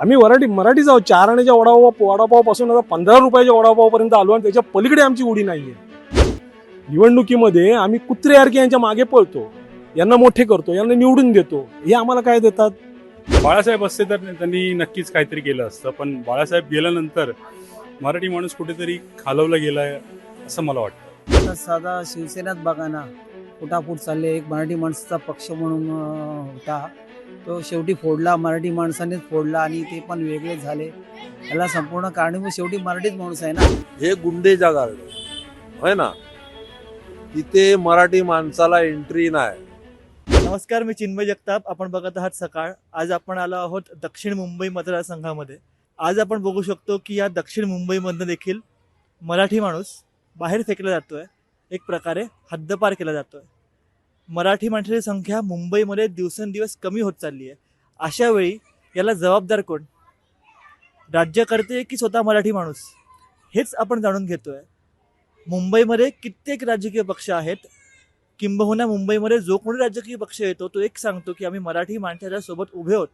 आम्ही मराठी मराठीच आहोत. चार आण्याच्या वडापाव वडापावपासून आता पंधरा रुपयाच्या वडापावपर्यंत आलो आणि त्याच्या पलीकडे आमची उडी नाहीये. निवडणुकीमध्ये आम्ही कुत्रेसारखे यांच्या मागे पळतो. यांना मोठे करतो. यांना निवडून देतो. हे आम्हाला काय देतात? बाळासाहेब असते तर त्यांनी नक्कीच काहीतरी केलं असतं. पण बाळासाहेब गेल्यानंतर मराठी माणूस कुठेतरी खालवला गेलाय असं मला वाटतं. आता साधा शिवसेनात बघा ना. फुटाफूट चालले एक मराठी माणसाचा पक्ष म्हणून होता. तो शेवटी फोडला मराठी माणसानेच फोडला आणि ते पण वेगळे झाले. याला संपूर्ण कारणीभूत शेवटी मराठीच माणूस आहे ना? हे गुंडेजा गार्डन होय ना? तिथे मराठी माणसाला एंट्री नाही. नमस्कार मी चिन्मय जगताप. आपण बघत आहात सकाळ. आज आपण आलो आहोत दक्षिण मुंबई मतदारसंघामध्ये. आज आपण बघू शकतो की या दक्षिण मुंबईमधनं देखील मराठी माणूस बाहेर फेकला जातोय. एक प्रकारे हद्दपार केला जातोय. मराठी माणसाची संख्या मुंबईमध्ये दिवसेंदिवस कमी होत चालली आहे. अशा वेळी याला जबाबदार कोण? राज्यकर्ते की स्वतः मराठी माणूस? हेच आपण जाणून घेतो आहे मुंबईमध्ये कित्येक राजकीय पक्ष आहेत. किंबहुना मुंबईमध्ये जो कोणी राजकीय पक्ष येतो तो एक सांगतो की आम्ही मराठी माणसाच्या सोबत उभे आहोत.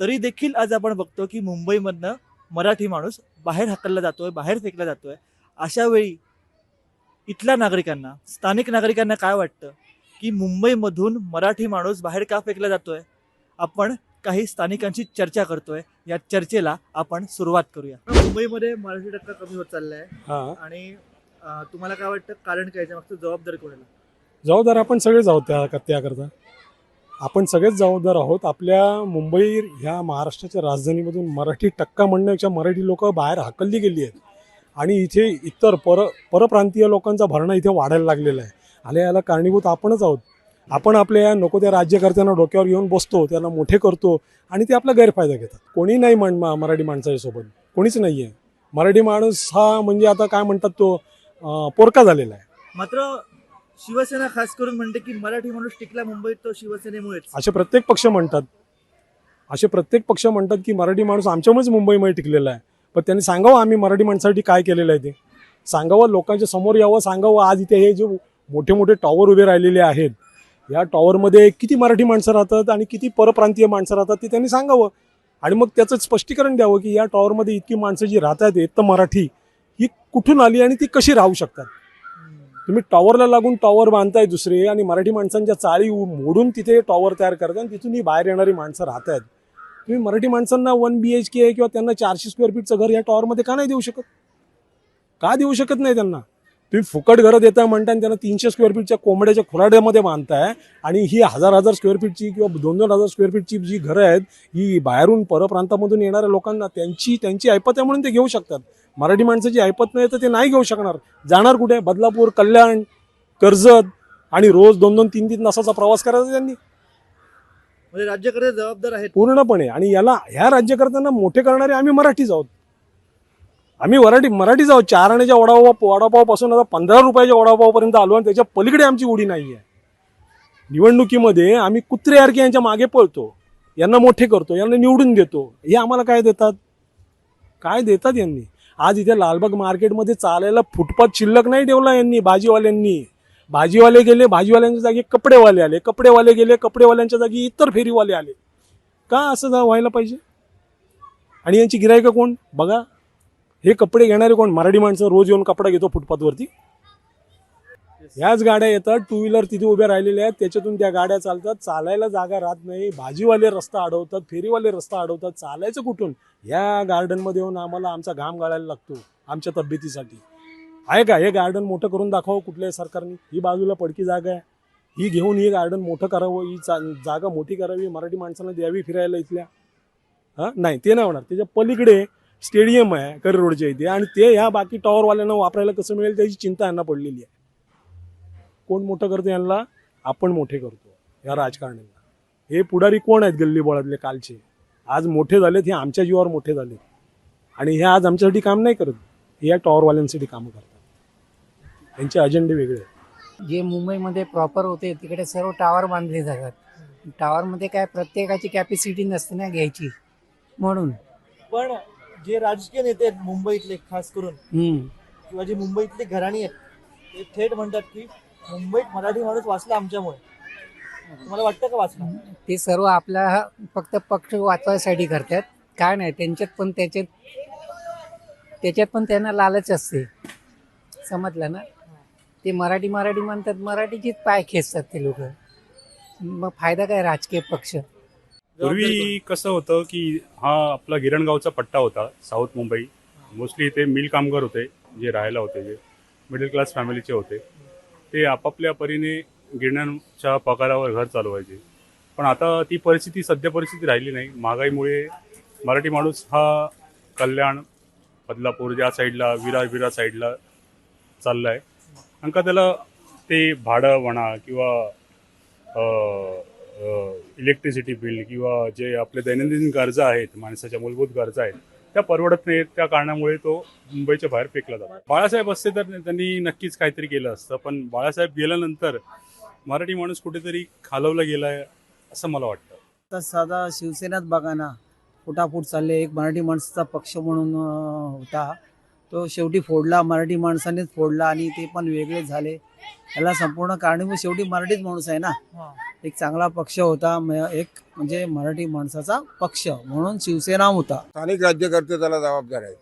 तरी देखील आज आपण बघतो की मुंबईमधनं मराठी माणूस बाहेर हकलला जातोय बाहेर फेकला जातोय. अशा वेळी इथल्या नागरिकांना स्थानिक नागरिकांना काय वाटतं? की मुंबईमधून मराठी माणूस बाहेर का फेकला जातोय? आपण काही स्थानिकांची चर्चा करतोय. या चर्चेला आपण सुरुवात करूया. मुंबईमध्ये मराठी टक्का कमी होत चाललाय. हा. आणि अं, तुम्हाला काय वाटतं? कारण काय याच्या मागचं जबाबदार कोणाला? जबाबदार आपण सगळेच आहोत त्या त्याकरता आपण सगळेच जबाबदार आहोत. आपल्या मुंबई ह्या महाराष्ट्राच्या राजधानीमधून मराठी टक्का म्हणण्यापेक्षा मराठी लोक बाहेर हाकलली गेली आहेत. आणि इथे इतर पर परप्रांतीय लोकांचा भरणा इथे वाढायला लागलेला आहे. आणि याला कारणीभूत आपणच आहोत. आपण आपल्या या नको त्या राज्यकर्त्यांना डोक्यावर घेऊन बसतो त्यांना मोठे करतो आणि ते आपला गैरफायदा घेतात. कोणी नाही म्हण मा- मराठी माणसाच्या सोबत. कोणीच नाही आहे मराठी माणूस हा म्हणजे आता काय म्हणतात तो पोरका झालेला आहे. मात्र शिवसेना खास करून म्हणते की मराठी माणूस टिकला मुंबईत तो शिवसेनेमुळेच. असे प्रत्येक पक्ष म्हणतात. असे प्रत्येक पक्ष म्हणतात की मराठी माणूस आमच्यामुळेच मुंबईमध्ये टिकलेला आहे. पण त्यांनी सांगावं आम्ही मराठी माणसासाठी काय केलेलं आहे ते. सांगावं लोकांच्या समोर यावं सांगावं आज इथे हे जे मोठे मोठे टॉवर उभे राहिलेले आहेत. या टॉवरमध्ये किती मराठी माणसं राहतात आणि किती परप्रांतीय माणसं राहतात ते त्यांनी सांगावं. आणि मग त्याचं स्पष्टीकरण द्यावं की या टॉवरमध्ये इतकी माणसं जी राहतात आहेत तर मराठी ही कुठून आली आणि ती कशी राहू शकतात? तुम्ही टॉवरला लागून टॉवर बांधताय दुसरे आणि मराठी माणसांच्या चाळी उ- मोडून तिथे टॉवर तयार करताय आणि तिथून ही बाहेर येणारी माणसं राहत आहेत. तुम्ही मराठी माणसांना वन बी एच के किंवा त्यांना चारशे स्क्वेअर फीटचं घर या टॉवरमध्ये का नाही देऊ शकत? का देऊ शकत नाही त्यांना? तुम्ही फुकट घरं देताय म्हणताय आणि त्यांना तीनशे स्क्वेअर फीटच्या कोंबड्याच्या खुराड्यामध्ये बांधताय आणि ही हजार हजार स्क्वेअर फीटची किंवा दोन दोन हजार स्क्वेअर फीटची जी घरं आहेत ही बाहेरून परप्रांतामधून येणाऱ्या लोकांना त्यांची त्यांची ऐपत आहे म्हणून ते घेऊ शकतात. मराठी माणसाची ऐपत नाही तर ते नाही घेऊ शकणार. जाणार कुठे? बदलापूर कल्याण कर्जत आणि रोज दोन दोन तीन तीन तासाचा प्रवास करायचा त्यांनी. म्हणजे राज्यकर्ते जबाबदार आहेत. पूर्णपणे. आणि याला ह्या राज्यकर्त्यांना मोठे करणारे आम्ही मराठीच आहोत. आम्ही मराठी मराठीच आहोत. चार आण्याच्या वडापाव वडापावपासून आता पंधरा रुपयाच्या वडापावपर्यंत आलो आणि त्याच्या पलीकडे आमची उडी नाही आहे निवडणुकीमध्ये आम्ही कुत्रेसारखे यांच्या मागे पळतो. यांना मोठे करतो. यांना निवडून देतो. हे आम्हाला काय देतात? काय देतात यांनी? आज इथे लालबाग मार्केटमध्ये चालायला फुटपाथ शिल्लक नाही ठेवला यांनी भाजीवाल्यांनी. भाजीवाले गेले भाजीवाल्यांच्या जागी कपडेवाले आले. कपडेवाले गेले कपडेवाल्यांच्या जागी इतर फेरीवाले आले. का असं व्हायला पाहिजे? आणि यांची गिरायकं कोण? बघा. हे कपडे घेणारे कोण? मराठी माणसं रोज येऊन कपडा घेतो फुटपाथवरती. ह्याच गाड्या येतात टू व्हीलर तिथे उभ्या राहिलेल्या आहेत त्याच्यातून त्या गाड्या चालतात. चालायला जागा राहत नाही. भाजीवाले रस्ता अडवतात फेरीवाले रस्ता अडवतात. चालायचं कुठून? या गार्डनमध्ये येऊन आम्हाला आमचा घाम गाळायला लागतो आमच्या तब्येतीसाठी. आहे का? हे गार्डन मोठं करून दाखवावं कुठल्याही सरकारने? ही बाजूला पडकी जागा आहे. ही घेऊन ही गार्डन मोठं करावं ही चा- जागा मोठी करावी मराठी माणसांना द्यावी फिरायला इथल्या. हां? नाही ते नाही होणार. त्याच्या पलीकडे स्टेडियम आहे करी रोडच्या इथे. आणि ते ह्या बाकी टॉवरवाल्यांना वापरायला कसं मिळेल त्याची चिंता यांना पडलेली आहे. कोण मोठं करतो यांना? आपण मोठे करतो या राजकारण्यांना. हे पुढारी कोण आहेत गल्ली बोळातले कालचे? आज मोठे झालेत हे आमच्या जीवावर मोठे झालेत. आणि हे आज आमच्यासाठी काम नाही करत हे या टॉवरवाल्यांसाठी कामं करतात. त्यांचे अजेंडे वेगळे आहेत. जे मुंबईमध्ये प्रॉपर होते तिकडे सर्व टावर बांधले जातात. टावरमध्ये काय प्रत्येकाची कॅपॅसिटी नसते ना घ्यायची म्हणून. पण जे राजकीय नेते आहेत मुंबईतले खास करून हम्म. किंवा जे मुंबईतले घराणी आहेत ते थेट म्हणतात की मुंबईत मराठी माणूस वाचला आमच्यामुळे. तुम्हाला वाटतं का वाचला? ते सर्व आपला फक्त पक्ष वाचवायसाठी करतात. काय नाही त्यांच्यात पण त्याच्यात त्याच्यात पण त्यांना लालच असते. समजलं ना? ते मराठी मराठी म्हणतात. मराठीचीच पाय खेचतात ते लोक. मग फायदा काय राजकीय पक्ष? पूर्वी कसं होतं की हा आपला गिरणगावचा पट्टा होता साऊथ मुंबई. मोस्टली इथे मिल कामगार होते जे राहायला होते जे मिडल क्लास फॅमिलीचे होते. ते आपापल्या परीने गिरण्यांच्या पगारावर घर चालवायचे. पण आता ती परिस्थिती सध्या परिस्थिती राहिली नाही. महागाईमुळे मराठी माणूस हा कल्याण बदलापूर या साईडला विरार विरार साईडला चालला आहे कारण का त्याला ते भाडं म्हणा किंवा इलेक्ट्रिसिटी बिल किंवा जे आपले दैनंदिन गरजा आहेत माणसाच्या मूलभूत गरजा आहेत त्या परवडत नाहीत. त्या कारणामुळे तो मुंबईच्या बाहेर फेकला जातो. बाळासाहेब असते तर त्यांनी नक्कीच काहीतरी केलं असतं पण बाळासाहेब गेल्यानंतर मराठी माणूस कुठेतरी खालवला आहे असं मला वाटतं. तर साधा शिवसेनाच बघा ना फुटाफूट चालले एक मराठी माणसाचा पक्ष म्हणून होता. तो शेवटी फोडला मराठी माणसानेच फोडला आणि ते पण वेगळे झाले. याला संपूर्ण कारणीभूत शेवटी मराठीच माणूस आहे ना. एक चांगला पक्ष होता म- एक म्हणजे मराठी माणसाचा पक्ष म्हणून शिवसेना होता. स्थानिक राज्यकर्ते त्याला जबाबदार आहेत.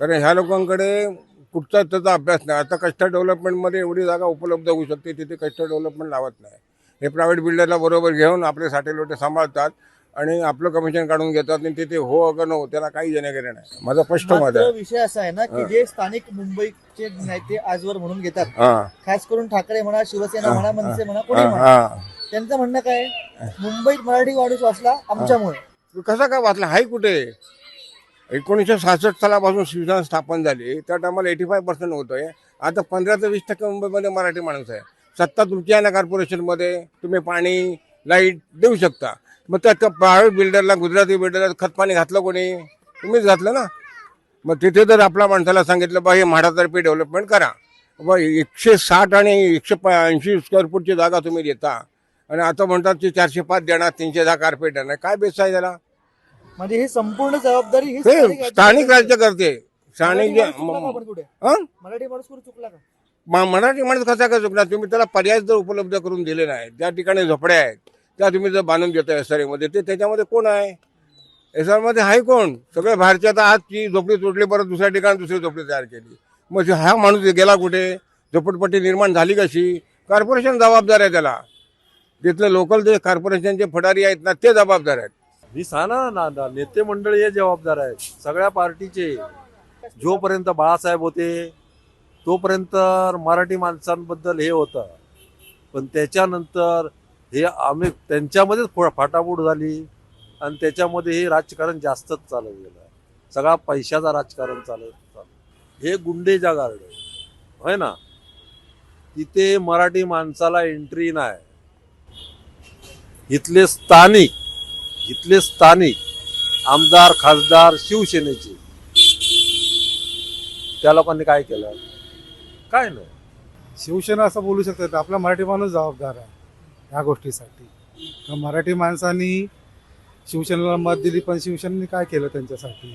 कारण ह्या लोकांकडे कुठचाच त्याचा अभ्यास नाही. आता कस्टर डेव्हलपमेंटमध्ये एवढी जागा उपलब्ध होऊ शकते तिथे कस्टर डेव्हलपमेंट लावत नाही. हे प्रायव्हेट बिल्डरला बरोबर घेऊन आपले साठे लोटे सांभाळतात. आणि आपलं कमिशन काढून घेतात आणि तिथे हो अगर नो त्याला काही देणेकरी नाही. माझं स्पष्ट मत मात्र आहे. विषय असा आहे ना की. जे स्थानिक मुंबईचे नेते आजवर म्हणून घेतात हा. खास करून ठाकरे म्हणा शिवसेना म्हणा मनसे म्हणा कोणी म्हणा हा. त्यांचं म्हणणं काय आहे? मुंबईत मराठी माणूस वाचला आमच्यामुळे. कसा काय वाचला? हाय कुठे? एकोणीसशे सहासष्ट सालापासून शिवसेना स्थापन झाली. त्या टायमाला एटी फाय पर्सेंट होतोय. आता पंधरा ते वीस टक्के मुंबईमध्ये मराठी माणूस आहे. सत्ता तुमची आहे ना कॉर्पोरेशनमध्ये तुम्ही पाणी लाइट देऊ शकता. मग त्या प्रायव्हेट बिल्डरला गुजराती बिल्डरला खतपाणी घातलं कोणी? तुम्हीच घातलं ना. मग तिथे जर आपल्या माणसाला सांगितलं बा हे म्हाडातर्फे डेव्हलपमेंट करा. बा एकशे साठ आणि एकशे ऐंशी स्क्वेअर फूटची जागा तुम्ही देता. आणि आता म्हणतात की चारशे पाच देणार तीनशे दहा कार्पेट देणार. काय बेस आहे त्याला? म्हणजे ही संपूर्ण जबाबदारी ही स्थानिक राज्यकर्ते स्थानिक मराठी जे माणूस चुकला का? मराठी माणूस कुठे चुकला का? म- मराठी माणूस कसा काय चुकणार तुम्ही त्याला पर्याय जर उपलब्ध करून दिले नाही त्या ठिकाणी झोपड्या आहेत. त्या तुम्ही जर बांधून घेता एस आर एमध्ये ते त्याच्यामध्ये कोण आहे? एस आरमध्ये आहे कोण? सगळे बाहेरच्या आता आज ती झोपडी तोडली परत दुसऱ्या ठिकाणी दुसरी झोपडी तयार केली. मग हा माणूस गेला कुठे? झोपडपट्टी निर्माण झाली कशी? कॉर्पोरेशन जबाबदार आहे त्याला. तिथले लोकल जे कॉर्पोरेशनचे फडारी आहेत ना ते जबाबदार आहेत. मी सांगा ना ना नेते मंडळी हे जबाबदार आहेत. सगळ्या पार्टीचे. जोपर्यंत बाळासाहेब होते तोपर्यंत मराठी माणसांबद्दल हे होतं. पण त्याच्यानंतर हे आम्ही त्यांच्यामध्येच फो- फाटाफूट झाली. आणि त्याच्यामध्ये हे राजकारण जास्तच चालत गेलं. सगळा पैशाचा राजकारण चालत चाललं. हे गुंडेजा गार्ड होय ना? तिथे मराठी माणसाला एंट्री नाही. इथले स्थानिक इथले स्थानिक आमदार खासदार शिवसेनेचे. त्या लोकांनी काय केलं? काय नाही. शिवसेना असं बोलू शकतात. आपला मराठी माणूस जबाबदार आहे. ह्या गोष्टीसाठी. तर मराठी माणसांनी शिवसेनेला मत दिली पण शिवसेनेने काय केलं त्यांच्यासाठी?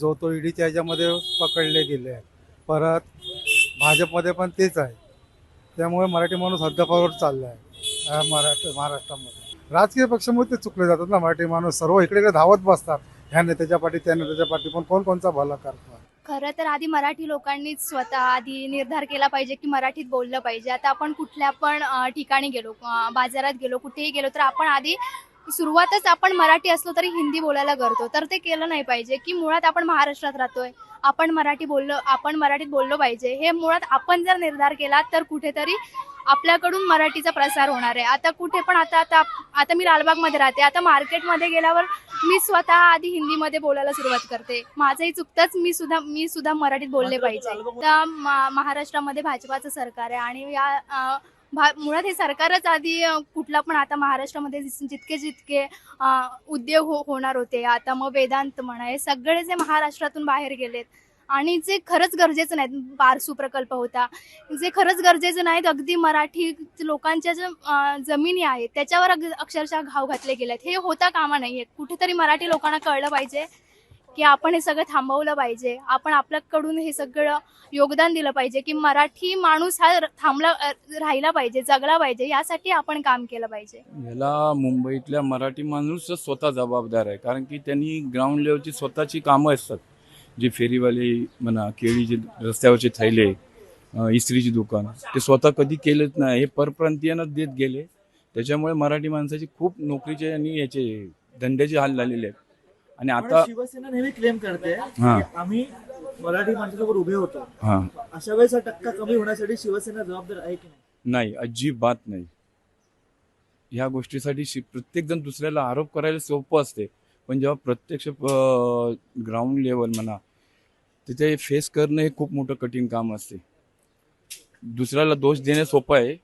जो तो ईडीच्या ह्याच्यामध्ये पकडले गेले आहे परत भाजपमध्ये पण तेच आहे. त्यामुळे मराठी माणूस हद्दपावर चालला आहे मराठी महाराष्ट्रामध्ये. राजकीय पक्षामुळे ते चुकले जातात ना. मराठी माणूस सर्व इकडे इकडे धावत बसतात. ह्या नेत्याच्या पाठी त्या नेत्याच्या पाठी पण कोण कोणचा भला करतात खरं तर आधी मराठी लोकांनीच स्वतः आधी निर्धार केला पाहिजे की मराठीत बोललं पाहिजे. आता आपण कुठल्या पण अ, ठिकाणी गेलो अ, बाजारात गेलो कुठेही गेलो तर आपण आधी सुरुवातच आपण मराठी असलो तरी हिंदी बोलायला करतो तर ते केलं नाही पाहिजे की मुळात आपण महाराष्ट्रात राहतोय. आपण मराठी बोललो आपण मराठीत बोललो पाहिजे. हे मुळात आपण जर निर्धार केला तर कुठेतरी आपल्याकडून मराठीचा प्रसार होणार आहे. आता कुठे पण आता आता आता मी लालबागमध्ये राहते. आता मार्केटमध्ये गेल्यावर मी स्वतः आधी हिंदीमध्ये बोलायला सुरुवात करते. माझंही चुकतंच मी सुद्धा मी सुद्धा मराठीत बोलले पाहिजे. मा- महाराष्ट्रामध्ये भाजपाचं सरकार आहे आणि या मुळात हे सरकारच आधी कुठला पण आता महाराष्ट्रामध्ये जितके जितके उद्योग हो होणार होते. आता मग वेदांत म्हणा हे सगळे जे महाराष्ट्रातून बाहेर गेलेत आणि जे खरंच गरजेचं नाहीत बारसू प्रकल्प होता. जे खरंच गरजेचं नाहीत अगदी मराठी लोकांच्या ज्या जमिनी आहेत त्याच्यावर अग- अक्षरशः घाव घातले गेले आहेत हे होता कामा नाही कुठेतरी मराठी लोकांना कळलं पाहिजे की आपण हे सगळं थांबवलं पाहिजे. आपण आपल्याकडून हे सगळं योगदान दिलं पाहिजे की मराठी माणूस हा थांबला राहिला पाहिजे जगला पाहिजे यासाठी आपण काम केलं पाहिजे. याला मुंबईतल्या मराठी माणूस स्वतः जबाबदार आहे. कारण की त्यांनी ग्राउंड लेवलची स्वतःची कामं असतात. जे फेरीवाले म्हणा केळीचे रस्त्यावरचे थैले इस्त्रीची दुकान ते स्वतः कधी केलेच नाही हे परप्रांतीयांनाच देत गेले. त्याच्यामुळे मराठी माणसाची खूप नोकरीचे आणि याचे धंद्याचे हाल झालेले आहेत. आणि आता शिवसेना नेहमी क्लेम करते हा. आम्ही मराठी माणसासोबत उभे होतो. हां. अशा वेळेस टक्का कमी होण्यासाठी शिवसेना जबाबदार आहे की नाही? नाही अजिबात नाही. ह्या गोष्टीसाठी शि प्रत्येकजण दुसऱ्याला आरोप करायला सोपं असते. पण जेव्हा प्रत्यक्ष ग्राउंड लेवल म्हणा तिथे फेस करणं हे खूप मोठं कठीण काम असते. दुसऱ्याला दोष देणे सोपं आहे.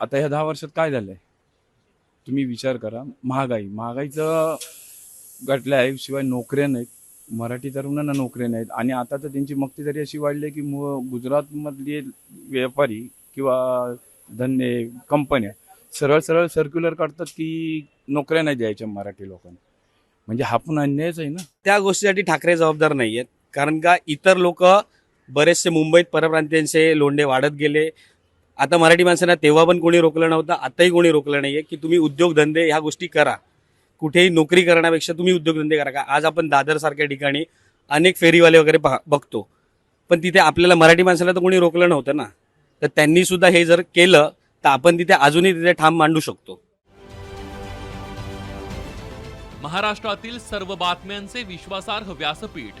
आता ह्या दहा वर्षात काय झालंय? तुम्ही विचार करा. महागाई. महागाईचं घटलं आहे. शिवाय नोकऱ्या नाहीत. मराठी तरुणांना नोकऱ्या नाहीत. आणि आता तर त्यांची मक्ती तरी अशी वाढली आहे की मु गुजरातमधले व्यापारी किंवा धन्य कंपन्या सरळ सरळ सर्क्युलर काढतात की नोकऱ्या नाही द्यायच्या मराठी लोकांना. म्हणजे हा पण अन्यायच आहे ना? त्या गोष्टीसाठी ठाकरे जबाबदार नाही आहेत कारण का इतर लोक बरेचसे मुंबईत परप्रांतीयांचे लोंढे वाढत गेले. आता मराठी माणसांना तेव्हा पण कोणी रोखलं नव्हतं आताही कोणी रोखलं नाहीये की तुम्ही उद्योगधंदे ह्या गोष्टी करा. कुठेही नोकरी करण्यापेक्षा तुम्ही उद्योगधंदे करा. का आज आपण दादरसारख्या ठिकाणी अनेक फेरीवाले वगैरे पहा बघतो. पण तिथे आपल्याला मराठी माणसाला तर कोणी रोखलं नव्हतं ना. तर त्यांनी सुद्धा हे जर केलं तर आपण तिथे अजूनही तिथे ठाम मांडू शकतो. महाराष्ट्रातील सर्व बातम्यांचे विश्वासार्ह व्यासपीठ.